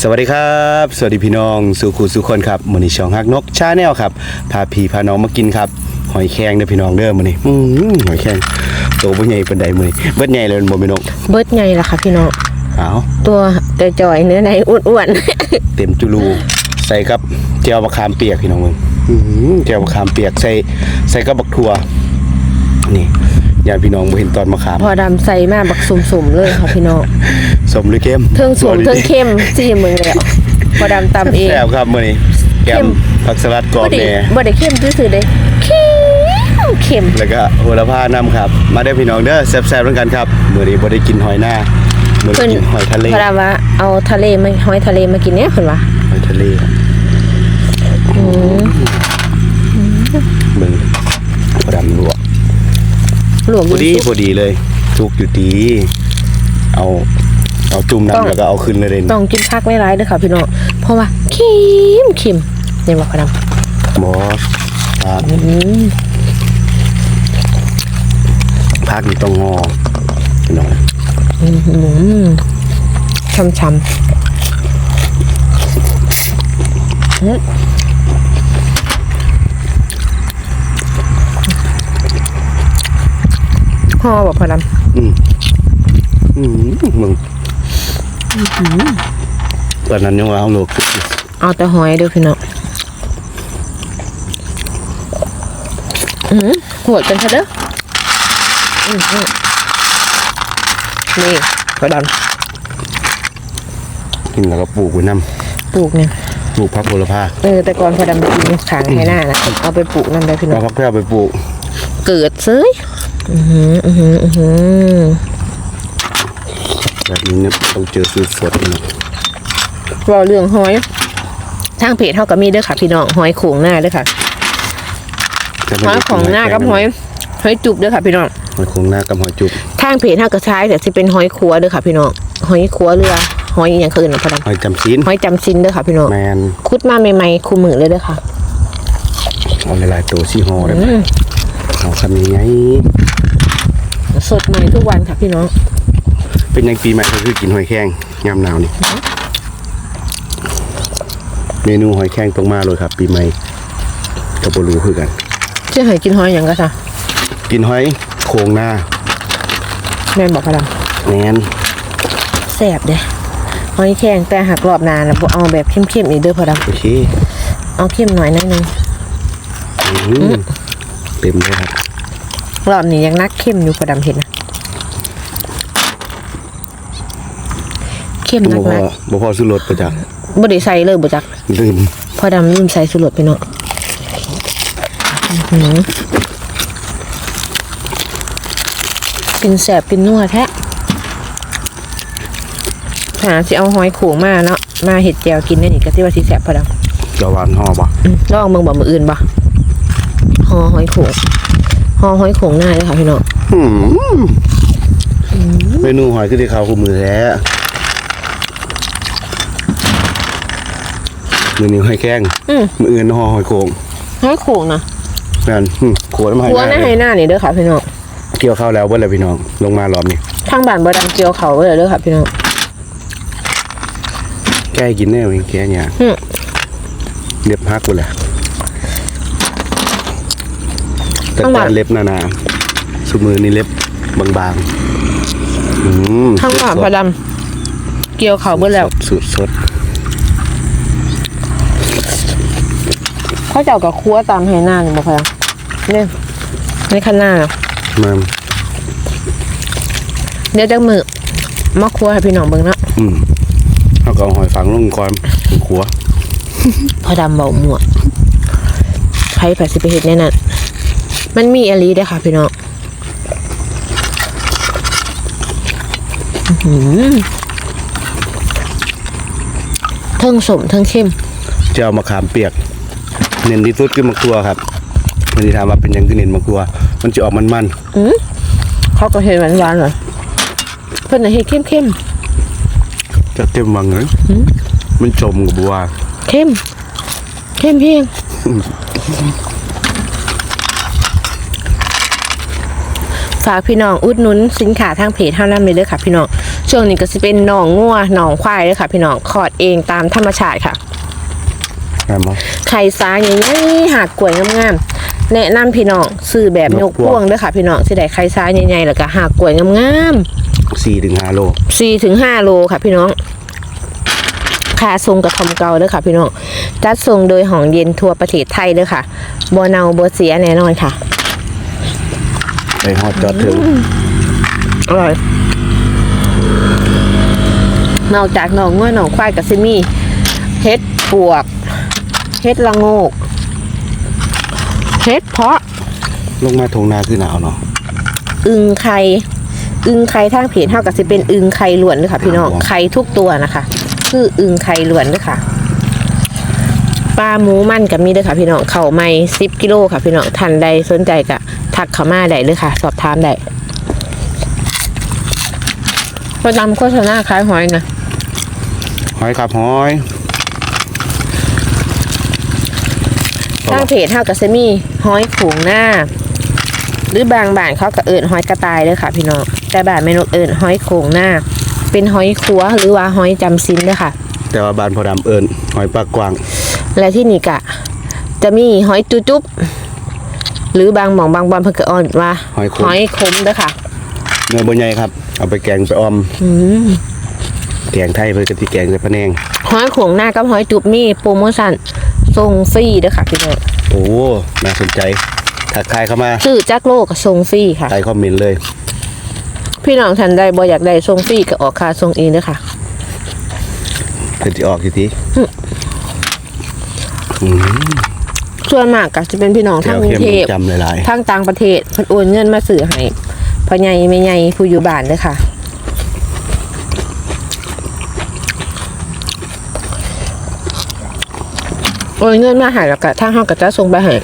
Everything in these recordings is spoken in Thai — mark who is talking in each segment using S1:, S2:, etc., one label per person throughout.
S1: สวัสดีครับ สวัสดีพี่น้องสู่คูสู่คนครับมื้อนี้ช่องฮักนกชาแนลครับพาพี่พาน้องมากินครับ หอยแครงเด้อพี่น้องเด้อมื้อนี้อื้อหือหอยแครงโตบ่ใหญ่ปานใดมื้อนี้เบิดใหญ่เลยบ่แม่นก
S2: เบิดไงล่ะค่ะพี่น้อง
S1: อ้าว
S2: ตัวจอยๆเนื้อในอ้วน
S1: เต็มจุลูใส่กับแจ่วมะขามเปียกพี่น้องมึงอื้อหือแจ่วมะขามเปียกใส่ใส่กับบักถั่วนี่ ญาติพี่น้องบ่เห็นตอนมะขาม
S2: ๆพอดำใส่มาบักสุ่มๆเลยค่ะพี่น้อง
S1: สมหรือเข้ม
S2: เทิงสุ่ม
S1: บ่ดี
S2: เทิงเข้มจี้มึงแล้วพอดำตำเอง
S1: แซ่บครับมื้อนี้แก
S2: เข้
S1: ม
S2: ม
S1: ผักสลัดกรอบ
S2: บ่ได้
S1: แหน่
S2: บ่ได้เข้มซื่อๆเด้เข้มเข้ม
S1: แล้วก็โหระพาน้ำครับ มาได้อพี่น้องเด้อแซ่บๆด้วยกันครับมื้อนี้บ่ได้กินหอยหน้ามื้อ
S2: เพิ่น
S1: นี้กินหอยทะเล
S2: พอดำว่าเอาทะเลมาหอยทะเลมากินเนี่ยเพิ่นว่า
S1: หอยทะเลครับ
S2: อืม
S1: มึงพอดำลวก
S2: ห ลวง
S1: พอดี
S2: อยู่
S1: พอดีเลยทุกอยู่ดีเอาเอาจุ่ม
S2: ต้อง
S1: น้ำแล้วก็เอาขึ้นเลยเด่น
S2: ต้องกินผักหลายๆเด้อค่ะพี่น้องเพราะว่าเข้มเข้มเนี่ยว่าพอดำ
S1: บอสพัก
S2: อืม
S1: พักนี่ต้องงอพี่น้อง
S2: อืมช้ำๆอืม ห่อบอกพอดำ
S1: อืมอืมมึงตอนนั้นยังว่าเอาลูกขึ้นอยู่
S2: เอาแต่หอยเด้อพี่น้องอืมหัวกันซะเด้ออืมอืมนี่พอด
S1: กินแล้วก็ปลูกไว้น้ำ
S2: ปลูกเนี่ยำ
S1: ปลูกพักโหระพา
S2: เออแต่ก่อนพอดำไปกินขางให้หน้านะเอาไปปลูกนั่นได้พี่น้
S1: เอา
S2: อง
S1: พักแพร่ไปปลูก
S2: เกิดเซ้ย อือหืออือหืออือหือ
S1: แบบนี้เนี่ยต้องเจอสูตรสดนี่
S2: เราเรื่องหอยทางเพจเท่ากับมีเด้อค่ะ พี่น้องหอยโขงหน้าเด้อค่ะ
S1: จะไม่
S2: หอย
S1: ได้
S2: ของหน้ากับหอยหอยจุบเด้อค่ะพี่น้อง
S1: หอยโคงหน้ากับหอยจุบ
S2: ทางเพจเท่ากับใช้แต่สิเป็นหอยขัวเด้อค่ะพี่น้องหอยขัวเรือหอยอหย่างคืนนะพอด
S1: หอยจำศีลำ
S2: หอยจำซินเด้อค่ะพี่น้อง
S1: แมน
S2: คุดมาใหม่ๆคู่มือเลยเด้อค่ะ
S1: เอาหลายๆตัวซี่ฮอได้ไหม
S2: อืม
S1: เอาคำนี้ไง
S2: สดใหม่ทุกวันค่ะพี่น้อง
S1: เป็นยังปีใหม่ก็คือกินหอยแครงยามหนาวนี่ เมนูหอยแครงต้องมาเลยครับ ปีใหม่กับบรูคือกัน
S2: เชื่อหอยกินหอยอย่างก็จ้ะ
S1: กินหอยโคงหน้า
S2: แม่นบอกพอด
S1: แมนำ
S2: แซ่บเด้อหอยแข็งแต่หักรอบหนานะบ่เอาแบบเข้มๆอีกเด้อพอด
S1: โอเคำ
S2: เอาเข้มหน่อยนิดนึง
S1: อืมเต็มเลยครับ
S2: รอบนี้ยังนักเข้มอยู่พอดำเห็นนะเข้ม
S1: บ่
S2: นัก
S1: พอ
S2: นัก
S1: บ่พอสุรสประจักษ์
S2: บ่ได้ใส่เลยบ่จัก
S1: ลืม
S2: พอดำลืมใส่สุรสไปเนาะอื้อหือกินแสบกินนัวแท้หาสิเอาหอยโขงมาเนาะ มาเห็ดแจวกินได้นี่ก็ที่ว่าสิแสบพอดำ
S1: จะหวานห่อบ่
S2: อืมลองเบิ่งบ่มืออื่นบ่ห่อหอยโขง ห่อหอยโขงหน้าเลยค่ะพี่น้อง
S1: อืมเมนูหอยคือที่เขาคู่มือแท้เมนูหอยแครง
S2: อืม
S1: มืออื่นห่อหอยโคง
S2: หอยโขงนะ
S1: นั่นอืมขวดมา
S2: หัวใน
S1: ให้
S2: ให้หน้านี่เด้อค่ะพี่น้อง
S1: เกี่ยวข้าวแล้วเบิ่แล้วพี่น้องลงมารอบนี้
S2: ทางบ้านบ่ดังเจียวเขาไว้เลยเด้อค่ะพี่น้อง
S1: แก้กินแน่เว้ยแก้เนี่ย
S2: อืม
S1: เล็บพักกูแหละ แต่
S2: ข้างหลั
S1: แต่
S2: ง
S1: เล็บหนาๆสุมือนี่เล็บบางๆอืม
S2: ทางบ้านพอดำเกี่ยวเขาเบิดแล้ว
S1: สุดสด
S2: เขาเจ้ากับครัวตามให้หน้านี่บ่พอดำเนี่ยในคันหน้าน่ะ
S1: มา
S2: เดี๋ยวจักมือมาครัวให้พี่น้องเบิ่งเนาะ
S1: อืมเอาก็เอาหอยฝังลงก่อนถึงขัว
S2: พอดำเบาหมวกไผผัดสิไปเฮ็ดแน่นั่น มันมีอหลีเด้อค่ะพี่น้องอื้อหือเทั้งสมเทั้งเข้ม
S1: จะเอามะขามเปียก เน้นที่สุดคือมะกรัวครับวันนี้ถามว่าเป็นหยังคือเน้นมะกรัว มันจะออกมัน
S2: อืมเขาก็เห็นหวานหวานๆเหรอเพิ่นน่ะเฮ็ดเข้มเข้ม
S1: ๆจะเต็มวังเลยมันจมกับบัว
S2: ๆเข้มเข้มเพียง ฝากพี่น้องอุดหนุนสินค้าทางเพจเท่านั้นเลยเด้อค่ะพี่น้องช่วงนี้ก็จะเป็นหนองงัวหนองควายเลยค่ะพี่น้องคลอดเองตามธรรมชาติค่ะ
S1: แม่นบ่
S2: ไข่ซ้ายใหญ่ๆหากกล้วยงามๆแนะนำพี่น้องซื้อแบบยกพ่วงเด้วยค่ะพี่น้องสิได้ไข่ซ้ายใหญ่ๆแล้วก็หากกล้วยงามๆ
S1: 4ถึง5โล
S2: สี่ถึงห้าโลค่ะพี่น้องค่าทรงกับทอมเกาเด้อค่ะพี่น้องจัดทรงโดยหองเย็นทั่วประเทศไทยเด้อค่ะบัวเนาบัวเสียแน่นอนค่ะ
S1: ไปฮอดจอดถึง
S2: อร่อย นอกจากหนองง้วหนองควายกับซิมีเฮ็ดปวกเฮ็ดละโงกเฮ็ดเพาะ
S1: ลงมาทงนาคือหนาวเนาะ
S2: อึงไข่อึงไข่ทางเพจเท่ากับสิเป็นอึงไข่ล้วนเลยค่ะพี่น้อง
S1: อ๋อ
S2: ไข่ทุกตัวนะคะ คืออึงไข่ล้วนเลยค่ะปลาหมูมันกับมีด้วยค่ะพี่น้องเข่าไม่สิบกิโลค่ะพี่น้องทันใดสนใจกะ ทักเข้ามาได้เลยค่ะ สอบถามได้พอดำโฆษณาขายหอยนะ
S1: หอยครับหอย
S2: ทางเพจเท่ากับเซมี่หอยขูงหน้า หรือบางบ้านเขาก็เอิญหอยกระต่ายเลยค่ะ พี่น้องแต่บ้านแม่นกเอิญหอยโขงหน้า เป็นหอยคัวหรือว่าหอยจำซินเด้อค่ะ
S1: แต่ว่าบ้านพอดำเอิ้นหอยปากกวาง
S2: และที่นี่กะ จะมีหอยจุจุบ หรือบางหมองบางบอนเพิ่นก็อ่อนว่า
S1: หอยขม
S2: หอยขมเด้อค่ะ
S1: เนื้อบ่ใหญ่ครับ เอาไปแกงไปออม
S2: อืม
S1: แกงไทยเพิ่นก็สิแกงใส่พะแนง
S2: หอยโขงหน้ากับหอยจุบมีโปรโมชั่นส่งฟรีเด้อค่ะพี่น้อง
S1: โอ้น่าสนใจทักทายเข้ามา
S2: ซื้อจักโลก็ส่งฟรีค่ะ
S1: ใต้คอมเมนต์เลย
S2: พี่น้องท่านใดบ่อยากได้ส่งฟรีก็ออกค่าส่งเองเด้อค่ะ
S1: เพิ่นสิออกทีทีอืม
S2: ส่วนมากก็จะเป็นพี่น้อง
S1: แถ
S2: ทาง
S1: ว
S2: กรุง
S1: เข้ม
S2: เทพ
S1: จำหลาย
S2: ทางต่างประเทศเพิ่นโอนเงินมาซื้อให้พ่อใหญ่แม่ใหญ่ผู้อยู่บ้านเด้อค่ะโอนเงินมาให้แล้วก็ทางเฮาก็จะส่งไปให้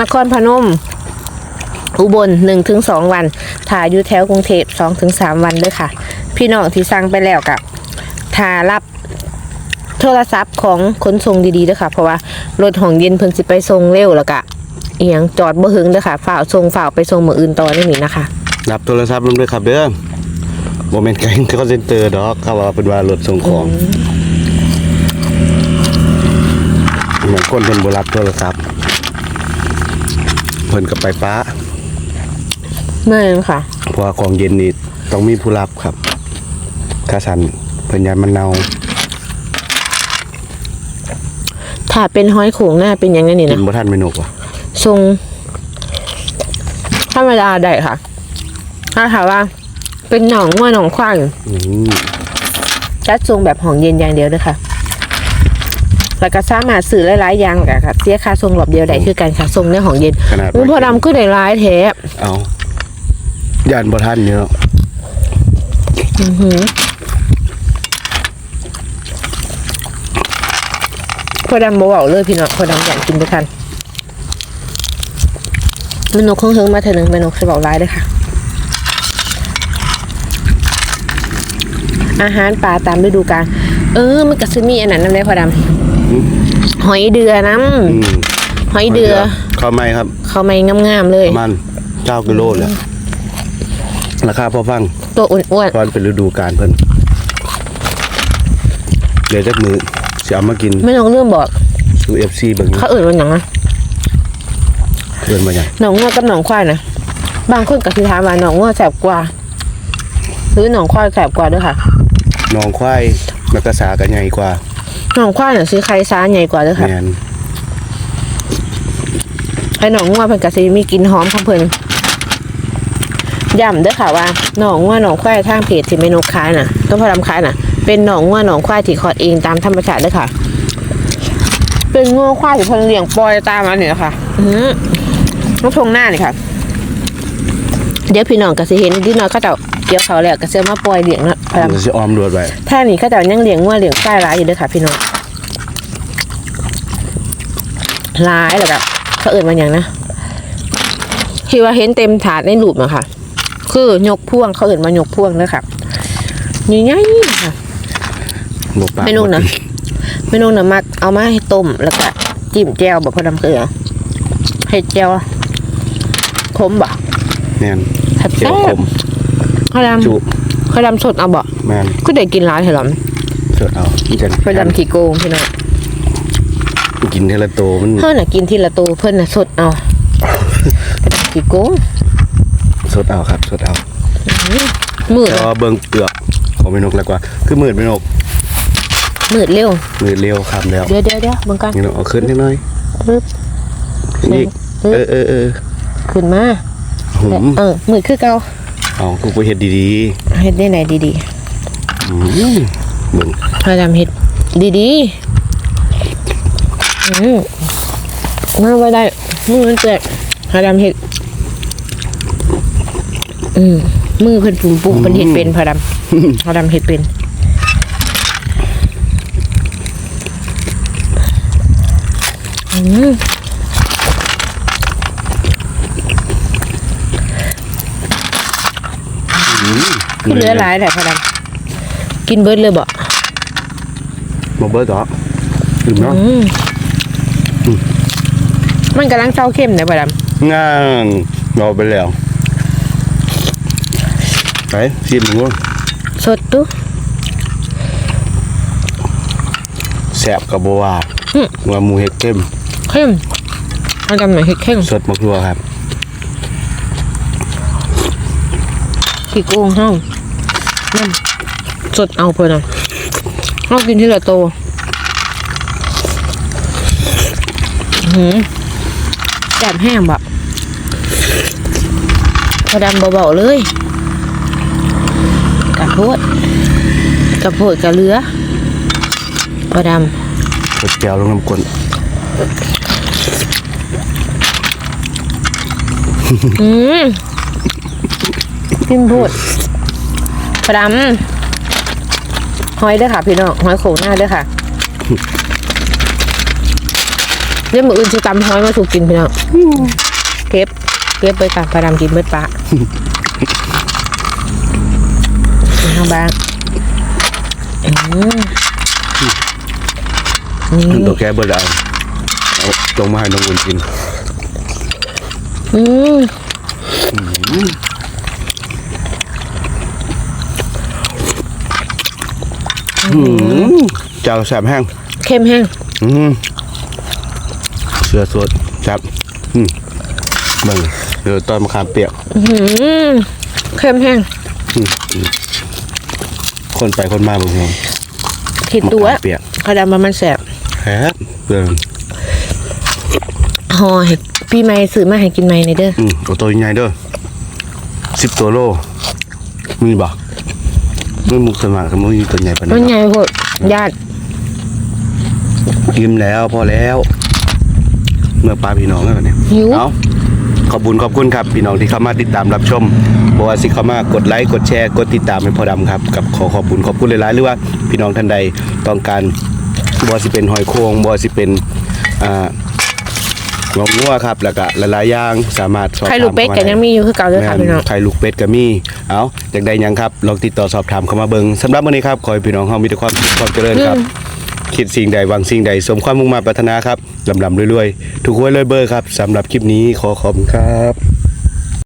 S2: นครพนม อุบลหนึ่งถึงสองวันถ่ายอยู่แถวกรุงเทพสองถึงสามวันเด้อค่ะ พี่น้องที่สั่งไปแล้วกับทารับ โทรศัพท์ของขนส่งดีๆเด้อค่ะ เพราะว่ารถของเย็นเพิ่นสิไปส่งเร็วแล้วก็เอียงจอดบ่หึงเด้อค่ะฝ่าวส่งฝ่าวไปส่งมื้ออื่นต่อได้นี่นะคะ
S1: ๆรับโทรศัพท์นำด้วยครับเด้อบ่แม่นแกงคอเซ็นเตอร์ดอกเขาว่าเป็นว่ารถส่งของบางคนเพิ่นบ่รับโทรศัพท์เพิ่นก็ไปป้า
S2: แม่นค่ะ
S1: เพราะว่าของเย็นนี่ต้องมีผู้รับครับถ้าสั่นเพิ่นยานมันเน่า
S2: ถ้าเป็นห้อยโขงหน้าเป็นยังไงนี่
S1: กิ
S2: นะ
S1: นบ่ทันเมนูว่ะ
S2: ทรงธรรมดาได้ค่ะ ถ้าถามว่า เป็นหนองว่าหนองควาย
S1: อืม
S2: จัดทรงแบบของเย็นอย่างเดียวเด้อค่ะ แล้วก็สามารถสื่อหลายๆอย่างกันค่ะเสียค่าทรงหลบเดียวได้คือการค่ะทรงในของเย็น
S1: ขนาด
S2: อุ้ยพอดำก็ได้ร้ายแท้
S1: เอาย่านบ่ทันเนาะ
S2: พอดำบ่เบาเลยพี่น้องพอดำอยากกินด้วยกันเมนูเครื่องเฮิงมาเถอะหนึ่งเมนูคือเบาร้ายเลยค่ะ อาหารปลาตามฤดูกาลเออมันก็จะมีอันนั้นน้ำได้พอดำหอยเดือน้
S1: อืมำ
S2: หอยเดือ
S1: ข้าวไหม้ครับ
S2: เขาไม่งามๆเลย
S1: ประมาณ9กิโลแหละราคาพอฟัง
S2: ตัวอ้วน
S1: เพราะมันเป็นฤดูกาลเพิ่นเดี๋ยวจักมือ สิเอามากิน
S2: ๆไม่ต้องเรื่องบอก
S1: สู่ FC เบิ่ง
S2: เขาเอื่นว่าอย่างนะ
S1: เดินมาหยัง
S2: หนองงัวกับหนองควายนะบางคนก็คือถามว่าหนองงัวแสบกว่า หรือหนองควายแสบกว่าด้วยค่ะ
S1: น้องควายมักกะสาก็ใหญ่กว่า
S2: หนองควายน่ะซื้อไข่ซ้าใหญ่กว่าด้วยค่ะ
S1: แม่น
S2: ไอ้หนองงัวเพิ่นก็สิมีกลิ่นหอมของเพิ่นย้ำเด้อค่ะว่าหนองงัวหนองควายทางเพจที่เมนูขายน่ะ ต้องพอดำขายน่ะ เป็นหนองงัวหนองควายที่คลอดเองตามธรรมชาติเด้อค่ะ เป็นงัวควายที่เพิ่นเลี้ยงปล่อยตามอันนี้นะคะอือน้องทงหน้านี่ค่ะ เดี๋ยวพี่น้องก็สิเห็นดิน้อยเขาเจ้าเกี่ยวเขาวแล้วก็สิเอามาปล่อยเลี้ยงเนาะพอดำ
S1: เดี๋ยวสิออมรวดไว้
S2: ถ้านี่เขาเจ้ายังเลี้ยงงัวเลี้ยงควายหลายอยู่เด้อค่ะ พี่น้องหลายแล้วก็เขาเอื่นมาอย่างนะที่ว่าเห็นเต็มถาดในรูปอะค่ะ คือยกพ่วงเขาเอื่นมายกพ่วงเด้อค่ะนี่ไงค่ะ
S1: บ่ปาก
S2: เมนูนะเมนูนะมักเอามาให้ต้มแล้วก็จิ้มแจ่วแบบพอดำเกลือเห็ดแจ่วขมบ่
S1: แม่น
S2: แซ่บ
S1: เจียวขม
S2: พอดำ
S1: จุ
S2: พอดำสดเอาบ่
S1: แม่น
S2: ก็ได้กินหลายเถอะหรอ
S1: สดเอามันจะ
S2: พอดำขี้โกงพี่น้อง
S1: กินเทละโตมัน
S2: เพิ่นน่ะกินทีละตัวเพิ่นน่ะสดเอาพอดำขี้โกง
S1: สดเอาครับสดเอา
S2: มืด
S1: แต่
S2: อะ
S1: ว่าเบิ่งเปลือกของแม่นกแล้วกว่า คือมืดแม่นก
S2: มืดเร็ว
S1: มืดเร็วคำแล้ว
S2: เดี๋ยวเดี๋ยวเดี๋ยวเบิ่งก่อน
S1: นี่เนาะเอาขึ้นนิดหน่อย
S2: ปึ๊บ
S1: อีกเออเออเออ
S2: ขึ้นมา
S1: หุม
S2: เออมืดคือเก่า
S1: เอากูไปเฮ็ดดี
S2: เฮ็ดได้ไหนดี
S1: ๆอืมเบิ่ง
S2: ๆพอดำเฮ็ดดีๆอืมมาบ่ได้มือมันเปื้อนพอดำเฮ็ดอืมมือเพิ่นปุ่มปุ่มเพิ่นเฮ็ดเป็นพอดำพอดำเฮ็ดเป็น อืมคือ เหลือหลายแหละพอดำกินเบิดเลยบ่
S1: บ่เบิดดอกลืมเนาะ
S2: อืมมันกำลังเศร้าเข้มเลยพอด
S1: ง่างเราไปแล้วไปชิมดูำ
S2: สดตุ
S1: แซ่บกับบัวา
S2: อืม
S1: ว่าหมูเห็ดเข้ม
S2: เข้มพอดำหน่อยเฮ็ดเข้ม
S1: สดมะกรัวครับ
S2: ขี้โกงเฮานั่นสดเอาเพิ่นน่ะเฮากินทีละโตอื้อหือแซ่บแห้งบ่พอดำเบาๆเลยกะโพดกะโพดกะเหลือพอดำ
S1: กดแก้วลงน้ำกลน
S2: อืมกินพูดปลาดำหอยเด้วยค่ะ พี่น้องหอยโขงหน้าเด้วยค่ะเดี๋ยวมืออื่นจะตำหอยมาถูกกินพี่น้องเก็บเก็บไปกับปลาดำกินเบิดปลาทางบ้านอืมนี่
S1: ตัวแก้เบิดเอาเอาลงมาให้น้องอุ่นกิน
S2: อืม
S1: อืมเจ้าแซ่บแห้ง
S2: เข้มแห้ง
S1: อืมเสือสดครับอืมเบิ่งเดี๋ยวตอนมะขามเปียก
S2: อื้อหือเข้มแห้ง
S1: คนไปคนมาเบิ่งเฮง
S2: คิดตัว
S1: มะขามเปียก
S2: ปลาดำมันแสบ
S1: ครับเบิ่ง
S2: ห่อให้พี่ไม่ซื้อมาให้กินไม่ในเด้อ
S1: อืมเอาตัวใหญ่เด้อสิบตัวโลมีบ่ไม่มุกสมัครมันมีตัวใหญ่ปาน
S2: มั
S1: นั้นน
S2: ใหญ่โพดญาติ
S1: กินแล้วพอแล้ว เมื่อปลาพี่น้องแล้วเนี่ย
S2: หิว
S1: เอาขอบคุณขอบคุณครับ พี่น้องที่เข้ามาติดตามรับชมบอกว่าสิเข้ามากดไลค์กดแชร์กดติดตามให้พอดำครับ กับขอขอบคุณขอบคุณหลายๆหรือว่าพี่น้องท่านใดต้องการบอสิเป็นหอยโครงบอสิเป็นอ่า งองัวครับแล้วก็หลายๆอย่างสามารถสอบถาม
S2: ไข่ลูกเป็ดกันยังมีอยู่คือเก่าเด้อค่ะพี่น้อง
S1: ไข่ลูกเป็ดก็มีเอาอยากได้หยังครับลองติดต่อสอบถามเข้ามาเบิงสำหรับวันนี้ครับขอให้พี่น้องเฮามีแต่ความสุขความเจริญครับ คิดสิ่งใดหวังสิ่งใดสมความมุ่งมา่ปรารถนาครับลำลำรวยๆ ถูกหวยรวยเบอร์ครับสำหรับคลิปนี้ขอขอบคุณครับ